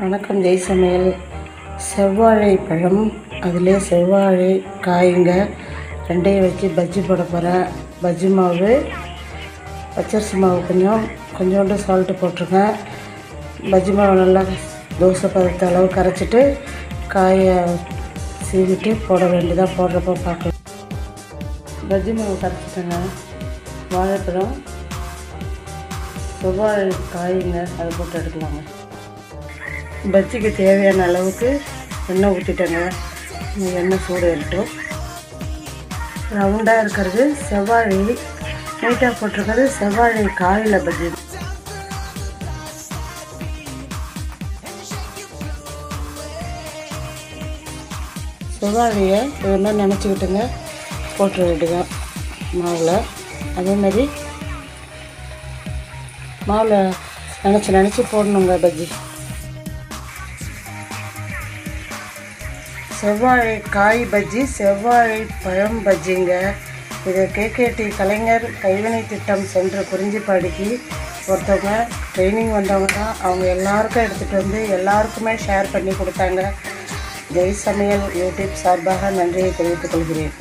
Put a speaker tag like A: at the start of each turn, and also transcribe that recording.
A: வணக்கம் ஜெய் சமையல். செவ்வாழை பழம். அதிலே செவ்வாழை காய்ங்க. ரெண்டையும் வச்சு பஜ்ஜி போட போகிறேன் பஜ்ஜி மாவு பச்சரிசி மாவு கொஞ்சம் கொஞ்சோண்டு சால்ட்டு போட்டிருக்கேன். பஜ்ஜி மாவு நல்லா தோசை பதத்த அளவு கரைச்சிட்டு காயை சீவிட்டு போட வேண்டியதாக போடுறப்போ பார்க்கலாம். பஜ்ஜி மாவு கரைச்சிட்டேங்க. வாழைப்பழம் செவ்வாழை காய்ங்க அதை போட்டு எடுக்கலாங்க பஜ்ஜிக்கு தேவையான அளவுக்கு எண்ணெய் ஊற்றிட்டேங்க எண்ணெய் சூடு எடுத்தோம் ரவுண்டாக இருக்கிறது செவ்வாழை நீட்டாக போட்டிருக்கிறது செவ்வாழை காயில் பஜ்ஜி. செவ்வாழையை இது மாதிரி நினச்சிக்கிட்டுங்க போட்டு விடுங்க மாவில். அதேமாதிரி மாவில் நினச்சி நினச்சி போடணுங்க பஜ்ஜி. செவ்வாழை காய் பஜ்ஜி செவ்வாழை பழம் பஜ்ஜிங்க. இது கேகேடி கலைஞர் கைவினை திட்டம் சென்ற குறிஞ்சிப்பாடிக்கு ஒருத்தவங்க ட்ரைனிங் வந்தவங்க தான் அவங்க எல்லாருக்கும் எடுத்துகிட்டு வந்து எல்லாருக்குமே ஷேர் பண்ணி கொடுத்தாங்க. ஜெய் சமையல் யூடியூப் சார்பாக நன்றியை தெரிவித்துக் கொள்கிறேன்.